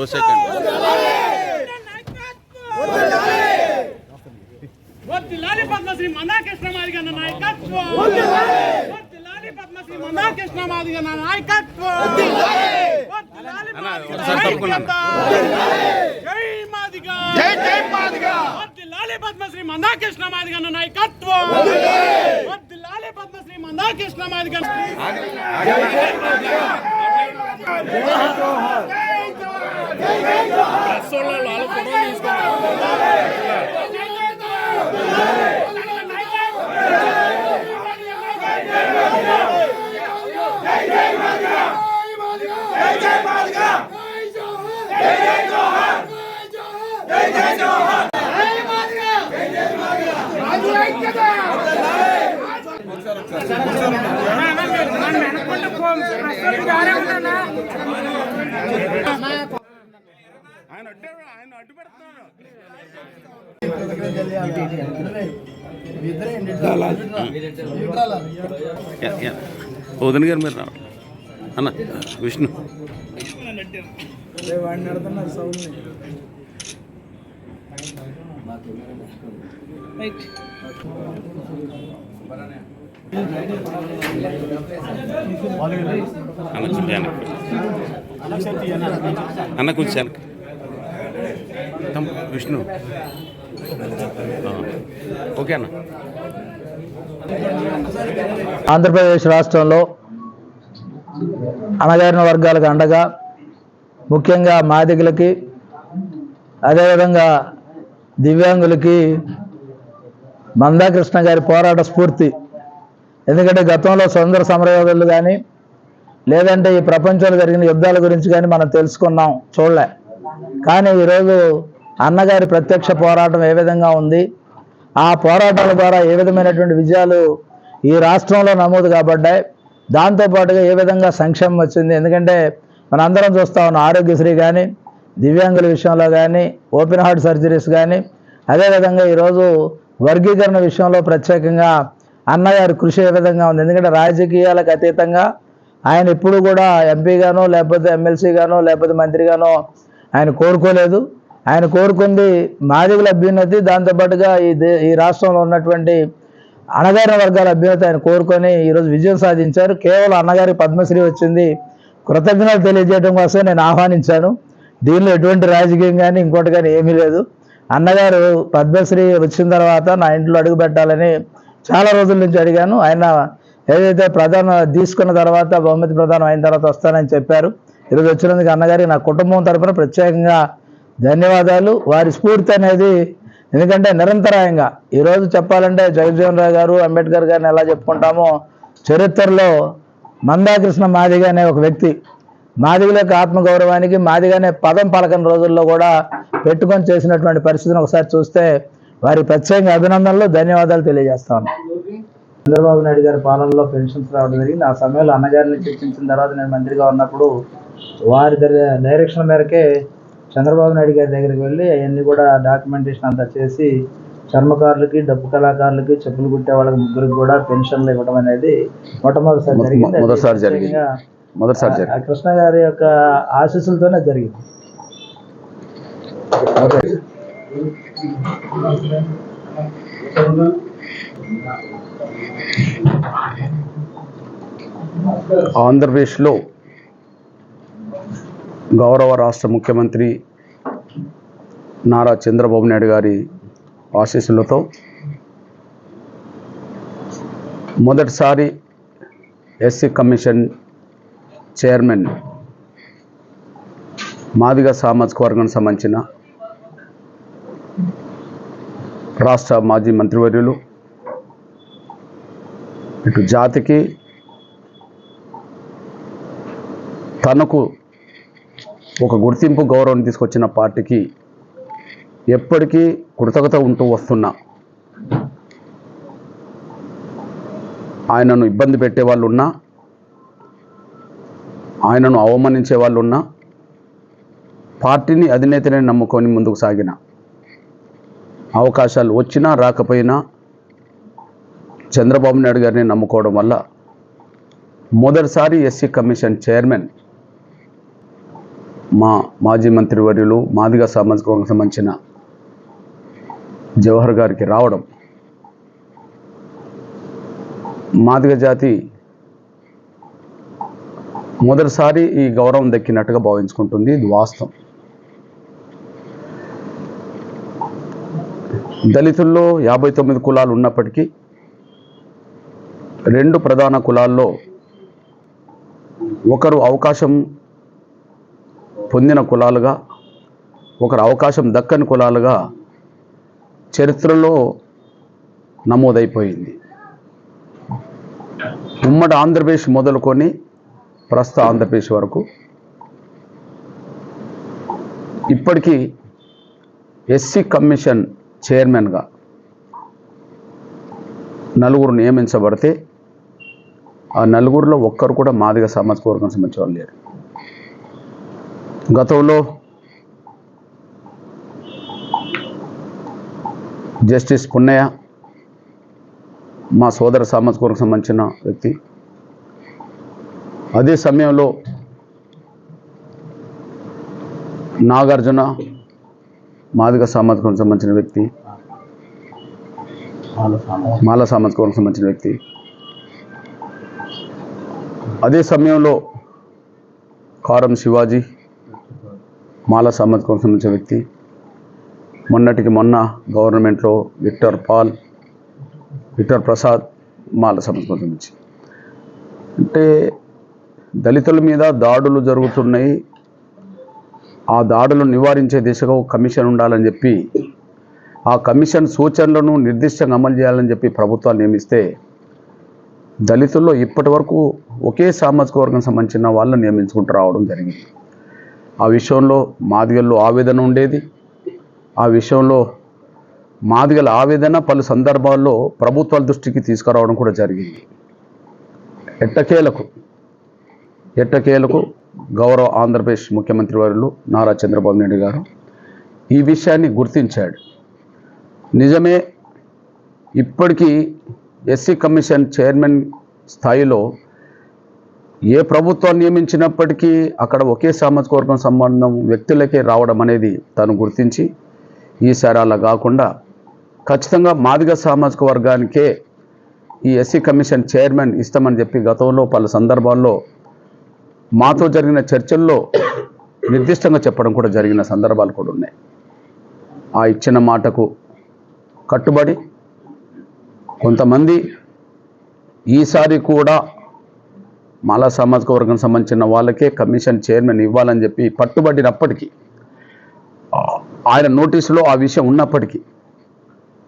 Two second వద్దిలాలి పద్మశ్రీ మందాకృష్ణ మాదిగ నాయకత్వం. పద్మశ్రీ మందాకృష్ణ మాదిగ నాయకత్వం. వద్దిలాలి అన్న, మాదిగ. ఐక్యత. జై మాదిగ. జై జై మాదిగ. వద్దిలాలి పద్మశ్రీ మందాకృష్ణ మాదిగ నాయకత్వం. వద్దిలాలి పద్మశ్రీ మందాకృష్ణ ఆయన అడ్డు ఆయన అడ్డు పెడుతున్నాడు యా, వదిన గారు మీరు రావాలి. అన్న విష్ణు. అన్న కొంచెం అన్న. కొంచెం తమ్ విష్ణు. ఓకే అన్న. ఆంధ్రప్రదేశ్ రాష్ట్రంలో అణగారిన వర్గాలకు అండగా ముఖ్యంగా మాదిగలకి అదేవిధంగా దివ్యాంగులకి మందాకృష్ణ గారి పోరాట స్ఫూర్తి. ఎందుకంటే గతంలో స్వతంత్ర సమరయోధులు కానీ లేదంటే ఈ ప్రపంచంలో జరిగిన యుద్ధాల గురించి కానీ మనం తెలుసుకున్నాం చూడలే. కానీ ఈరోజు అన్నగారి ప్రత్యక్ష పోరాటం ఏ విధంగా ఉంది? ఆ పోరాటాల ద్వారా ఏ విధమైనటువంటి విజయాలు ఈ రాష్ట్రంలో నమోదు కాబడ్డాయి? దాంతోపాటుగా ఏ విధంగా సంక్షేమం వచ్చింది? ఎందుకంటే మనందరం చూస్తా ఉన్న ఆరోగ్యశ్రీ కానీ దివ్యాంగుల విషయంలో కానీ ఓపెన్ హార్ట్ సర్జరీస్ కానీ అదేవిధంగా ఈరోజు వర్గీకరణ విషయంలో ప్రత్యేకంగా అన్నగారి కృషి ఏ విధంగా ఉంది? ఎందుకంటే రాజకీయాలకు అతీతంగా ఆయన ఎప్పుడు కూడా ఎంపీగానో లేకపోతే ఎమ్మెల్సీగానో లేకపోతే మంత్రిగానో ఆయన కోరుకోలేదు. ఆయన కోరుకుంది మాదిగల అభ్యున్నతి దాంతోపాటుగా ఈ దే ఈ రాష్ట్రంలో ఉన్నటువంటి అణగారిన వర్గాల అభ్యున్నతి ఆయన కోరుకొని ఈరోజు విజయం సాధించారు. కేవలం అన్నగారి పద్మశ్రీ వచ్చింది. కృతజ్ఞతలు తెలియజేయడం కోసం నేను ఆహ్వానించాను. దీనిలో ఎటువంటి రాజకీయం కానీ ఇంకోటి కానీ ఏమీ లేదు. అన్నగారు పద్మశ్రీ వచ్చిన తర్వాత నా ఇంట్లో అడుగు పెట్టాలని చాలా రోజుల నుంచి అడిగాను. ఆయన ఏదైతే ప్రధాన తీసుకున్న తర్వాత బహుమతి ప్రధానం అయిన తర్వాత వస్తానని చెప్పారు. ఈరోజు వచ్చినందుకు అన్నగారి నా కుటుంబం తరఫున ప్రత్యేకంగా ధన్యవాదాలు. వారి స్ఫూర్తి అనేది ఎందుకంటే నిరంతరాయంగా. ఈరోజు చెప్పాలంటే జగజ్జీవన్ రావు గారు అంబేద్కర్ గారిని ఎలా చెప్పుకుంటామో చరిత్రలో మందాకృష్ణ మాదిగ అనే ఒక వ్యక్తి. మాదిగల యొక్క ఆత్మగౌరవానికి మాదిగానే పదం పలకని రోజుల్లో కూడా పెట్టుకొని చేసినటువంటి పరిస్థితిని ఒకసారి చూస్తే వారి ప్రత్యేకంగా అభినందనలు ధన్యవాదాలు తెలియజేస్తాను చంద్రబాబు నాయుడు గారి పాలనలో పెన్షన్స్ రావడం జరిగింది. ఆ సమయంలో అన్నగారిని చర్చించిన తర్వాత నేను మంత్రిగా ఉన్నప్పుడు వారి డైరెక్షన్ మేరకే చంద్రబాబు నాయుడు గారి దగ్గరికి వెళ్ళి అవన్నీ కూడా డాక్యుమెంటేషన్ అంతా చేసి చర్మకారులకి డప్పు కళాకారులకి చెప్పులు కుట్టే వాళ్ళకి ముగ్గురికి కూడా పెన్షన్లు ఇవ్వడం అనేది మొట్టమొదటిసారి జరిగింది. మొదటిసారి జరిగింది. మొదటిసారి కృష్ణ గారి యొక్క ఆశీస్సులతోనే జరిగింది. ఆంధ్రప్రదేశ్లో గౌరవ రాష్ట్ర ముఖ్యమంత్రి నారా చంద్రబాబు నాయుడు గారి ఆశీస్సులతో మొదటిసారి ఎస్సీ కమిషన్ చైర్మన్ మాదిగ సామాజిక వర్గానికి సంబంధించిన రాష్ట్ర మాజీ మంత్రివర్యులు ఇటు జాతికి తనకు ఒక గుర్తింపు గౌరవం తీసుకొచ్చిన పార్టీకి ఎప్పటికీ కృతజ్ఞత ఉంటూ వస్తున్నా. ఆయనను ఇబ్బంది పెట్టే వాళ్ళు ఉన్నా ఆయనను అవమానించే వాళ్ళు ఉన్నా పార్టీని అధినేతనే నమ్ముకొని ముందుకు సాగిన అవకాశాలు వచ్చినా రాకపోయినా చంద్రబాబు నాయుడు గారిని నమ్ముకోవడం వల్ల మొదటిసారి ఎస్సీ కమిషన్ చైర్మన్ మా మాజీ మంత్రివర్యులు మాదిగ సామాజిక వర్గం సంబంధించిన జవహర్ గారికి రావడం మాదిగ జాతి మొదటిసారి ఈ గౌరవం దక్కినట్టుగా భావించుకుంటుంది. ఇది వాస్తవం. దళితుల్లో యాభై తొమ్మిది కులాలు ఉన్నప్పటికీ రెండు ప్రధాన కులాల్లో ఒకరు అవకాశం పొందిన కులాలుగా ఒకరు అవకాశం దక్కని కులాలుగా చరిత్రలో నమోదైపోయింది. ఉమ్మడి ఆంధ్రప్రదేశ్ మొదలుకొని ప్రస్తుత ఆంధ్రప్రదేశ్ వరకు ఇప్పటికీ ఎస్సీ కమిషన్ చైర్మన్గా నలుగురు నియమించబడితే ఆ నలుగురిలో ఒక్కరు కూడా మాదిగ సమాజ వర్గం సంబంధించిన వాళ్ళు లేరు. గతంలో జస్టిస్ పున్నయ్య మా సోదర సామాజిక సంబంధించిన వ్యక్తి. అదే సమయంలో నాగార్జున మాదిగ సామాజిక సంబంధించిన వ్యక్తి. మాల సామాజిక సంబంధించిన వ్యక్తి. అదే సమయంలో కారం శివాజీ మాల సామాజిక వర్గం సంబంధించిన వ్యక్తి. మొన్నటికి మొన్న గవర్నమెంట్లో Victor Paul Victor Prasad Mala సామాజిక వర్గం నుంచి అంటే దళితుల మీద దాడులు జరుగుతున్నాయి. ఆ దాడులు నివారించే దిశగా ఒక కమిషన్ ఉండాలని చెప్పి ఆ కమిషన్ సూచనలను నిర్దిష్టంగా అమలు చేయాలని చెప్పి ప్రభుత్వాలు నియమిస్తే దళితుల్లో ఇప్పటి వరకు ఒకే సామాజిక వర్గం సంబంధించిన వాళ్ళని నియమించుకుంటూ రావడం జరిగింది. ఆ విషయంలో మాదిగల్లో ఆవేదన ఉండేది. ఆ విషయంలో మాదిగల ఆవేదన పలు సందర్భాల్లో ప్రభుత్వాల దృష్టికి తీసుకురావడం కూడా జరిగింది. ఎట్టకేలకు ఎట్టకేలకు గౌరవ ఆంధ్రప్రదేశ్ ముఖ్యమంత్రి వారు నారా చంద్రబాబు నాయుడు గారు ఈ విషయాన్ని గుర్తించాడు. నిజమే ఇప్పటికీ ఎస్సీ కమిషన్ చైర్మన్ స్థాయిలో ఏ ప్రభుత్వం నియమించినప్పటికీ అక్కడ ఒకే సామాజిక వర్గం సంబంధం వ్యక్తులకే రావడం అనేది తను గుర్తించి ఈసారి అలా కాకుండా ఖచ్చితంగా మాదిగ సామాజిక వర్గానికే ఈ ఎస్సీ కమిషన్ చైర్మన్ ఇస్తామని చెప్పి గతంలో పలు సందర్భాల్లో మాతో జరిగిన చర్చల్లో నిర్దిష్టంగా చెప్పడం కూడా జరిగిన సందర్భాలు కూడా ఉన్నాయి. ఆ ఇచ్చిన మాటకు కట్టుబడి కొంతమంది ఈసారి కూడా మాలా సామాజిక వర్గం సంబంధించిన వాళ్ళకే కమిషన్ చైర్మన్ ఇవ్వాలని చెప్పి పట్టుబడినప్పటికీ ఆయన నోటీసులో ఆ విషయం ఉన్నప్పటికీ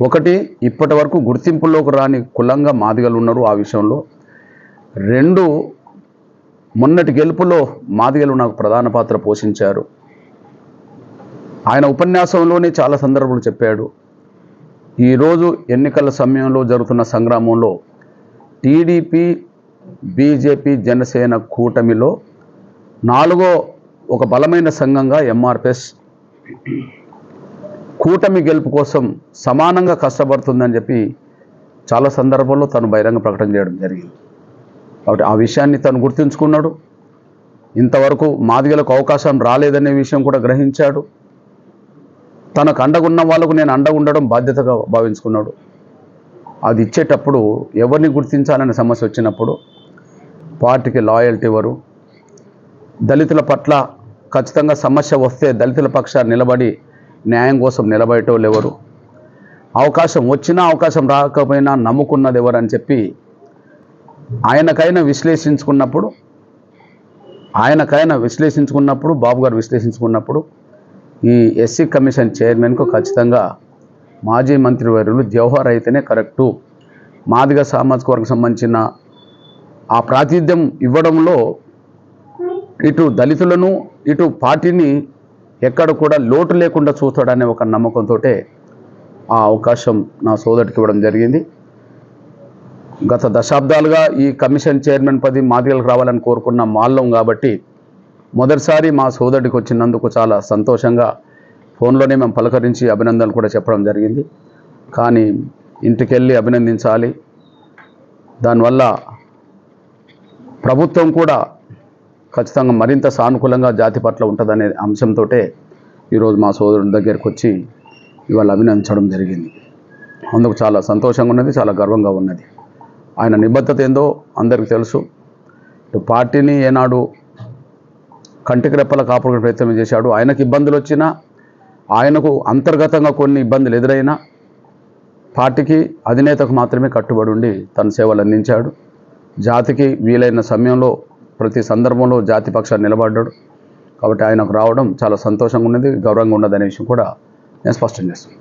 ఒకటి ఇప్పటి వరకు గుర్తింపులోకి రాని కులంగా మాదిగలు ఉన్నారు ఆ విషయంలో. రెండు మొన్నటి గెలుపులో మాదిగలు నాకు ప్రధాన పాత్ర పోషించారు. ఆయన ఉపన్యాసంలోనే చాలా సందర్భాలు చెప్పాడు. ఈరోజు ఎన్నికల సమయంలో జరుగుతున్న సంగ్రామంలో టీడీపీ బీజేపీ జనసేన కూటమిలో నాలుగో ఒక బలమైన సంఘంగా ఎంఆర్పిఎస్ కూటమి గెలుపు కోసం సమానంగా కష్టపడుతుందని చెప్పి చాలా సందర్భాల్లో తను బహిరంగ ప్రకటన చేయడం జరిగింది. కాబట్టి ఆ విషయాన్ని తను గుర్తుంచుకున్నాడు. ఇంతవరకు మాదిగలకు అవకాశం రాలేదనే విషయం కూడా గ్రహించాడు. తనకు అండగున్న వాళ్ళకు నేను అండగా ఉండడం బాధ్యతగా భావించుకున్నాడు. అది ఇచ్చేటప్పుడు ఎవరిని గుర్తించాలనే సమస్య వచ్చినప్పుడు పార్టీకి లాయల్టీ ఇవ్వరు. దళితుల పట్ల ఖచ్చితంగా సమస్య వస్తే దళితుల పక్షాన్ని నిలబడి న్యాయం కోసం నిలబడేటోళ్ళు ఎవరు? అవకాశం వచ్చినా అవకాశం రాకపోయినా నమ్ముకున్నది ఎవరని చెప్పి ఆయనకైనా విశ్లేషించుకున్నప్పుడు ఆయనకైనా విశ్లేషించుకున్నప్పుడు బాబు గారు విశ్లేషించుకున్నప్పుడు ఈ ఎస్సీ కమిషన్ చైర్మన్కు ఖచ్చితంగా మాజీ మంత్రివర్యులు జవహర్ అయితేనే కరెక్టు. మాదిగ సామాజిక వర్గం సంబంధించిన ఆ ప్రాతినిధ్యం ఇవ్వడంలో ఇటు దళితులను ఇటు పార్టీని ఎక్కడ కూడా లోటు లేకుండా చూస్తాడనే ఒక నమ్మకంతో ఆ అవకాశం నా సోదరుడికి ఇవ్వడం జరిగింది. గత దశాబ్దాలుగా ఈ కమిషన్ చైర్మన్ పది మాదిగలకు రావాలని కోరుకున్న మాల్లం కాబట్టి మొదటిసారి మా సోదరుడికి వచ్చినందుకు చాలా సంతోషంగా ఫోన్లోనే మేము పలకరించి అభినందనలు కూడా చెప్పడం జరిగింది. కానీ ఇంటికెళ్ళి అభినందించాలి. దానివల్ల ప్రభుత్వం కూడా ఖచ్చితంగా మరింత సానుకూలంగా జాతి పట్ల ఉంటుందనే అంశంతో ఈరోజు మా సోదరుడి దగ్గరికి వచ్చి ఇవాళ అభినందించడం జరిగింది. అందుకు చాలా సంతోషంగా ఉన్నది చాలా గర్వంగా ఉన్నది. ఆయన నిబద్ధత ఏందో అందరికీ తెలుసు. ఇటు పార్టీని ఏనాడు కంటికి రెప్పల కాపాడుకునే ప్రయత్నం చేశాడు. ఆయనకు ఇబ్బందులు వచ్చినా ఆయనకు అంతర్గతంగా కొన్ని ఇబ్బందులు ఎదురైనా పార్టీకి అధినేతకు మాత్రమే కట్టుబడి ఉండి తన సేవలు అందించాడు. జాతికి వీలైన సమయంలో ప్రతి సందర్భంలో జాతి పక్షాన్ని నిలబడ్డాడు. కాబట్టి ఆయనకు రావడం చాలా సంతోషంగా ఉన్నది గౌరవంగా ఉన్నది అనే విషయం కూడా నేను స్పష్టం చేస్తాను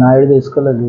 నాయుడు తీసుకోలేదు.